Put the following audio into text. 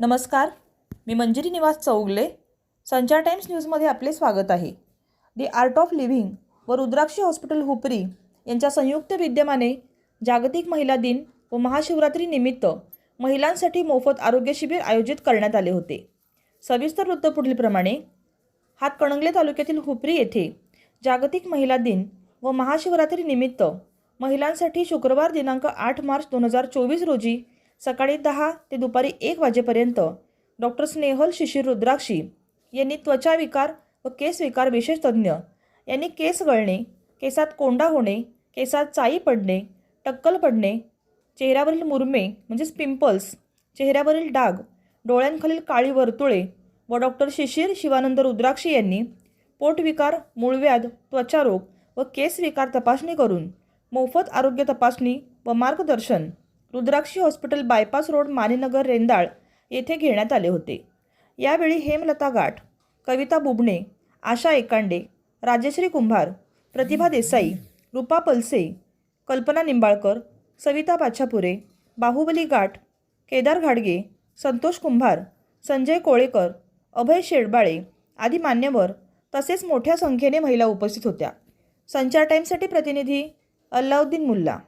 नमस्कार. मी मंजिरी निवास चौगले. संचार टाइम्स न्यूजमध्ये आपले स्वागत आहे. दी आर्ट ऑफ लिव्हिंग व रुद्राक्षी हॉस्पिटल हुपरी यांच्या संयुक्त विद्यमाने जागतिक महिला दिन व महाशिवरात्रीनिमित्त महिलांसाठी मोफत आरोग्य शिबिर आयोजित करण्यात आले होते. सविस्तर वृत्त पुढीलप्रमाणे हातकणंगले तालुक्यातील हुपरी येथे जागतिक महिला दिन व महाशिवरात्रीनिमित्त महिलांसाठी शुक्रवार दिनांक आठ मार्च दोन हजार चोवीस रोजी सकाळी दहा ते दुपारी एक वाजेपर्यंत. डॉक्टर स्नेहल शिशिर रुद्राक्षी यांनी त्वचा विकार व केस विकार विशेष तज्ज्ञ यांनी केस गळणे केसात कोंडा होणे केसात चाई पडणे टक्कल पडणे चेहऱ्यावरील मुरमे म्हणजेच पिंपल्स चेहऱ्यावरील डाग डोळ्यांखालील काळी वर्तुळे व डॉक्टर शिशिर शिवानंद रुद्राक्षी यांनी पोटविकार मूळव्याध त्वचारोग व केस विकार तपासणी करून मोफत आरोग्य तपासणी व मार्गदर्शन Rudrakshi hospital bypass road Manenagar Rendal येथे घेण्यात आले होते. यावेळी हेमलता गाठ कविता बुबणे आशा एकांडे राजश्री कुंभार प्रतिभा देसाई रूपा पलसे कल्पना निंबाळकर सविता पाछापुरे बाहुबली गाठ केदार घाडगे संतोष कुंभार संजय कोळेकर अभय शेडबाळे आदी मान्यवर तसेच मोठ्या संख्येने महिला उपस्थित होत्या. संचार टाईमसाठी प्रतिनिधी अल्लाउद्दीन मुल्ला.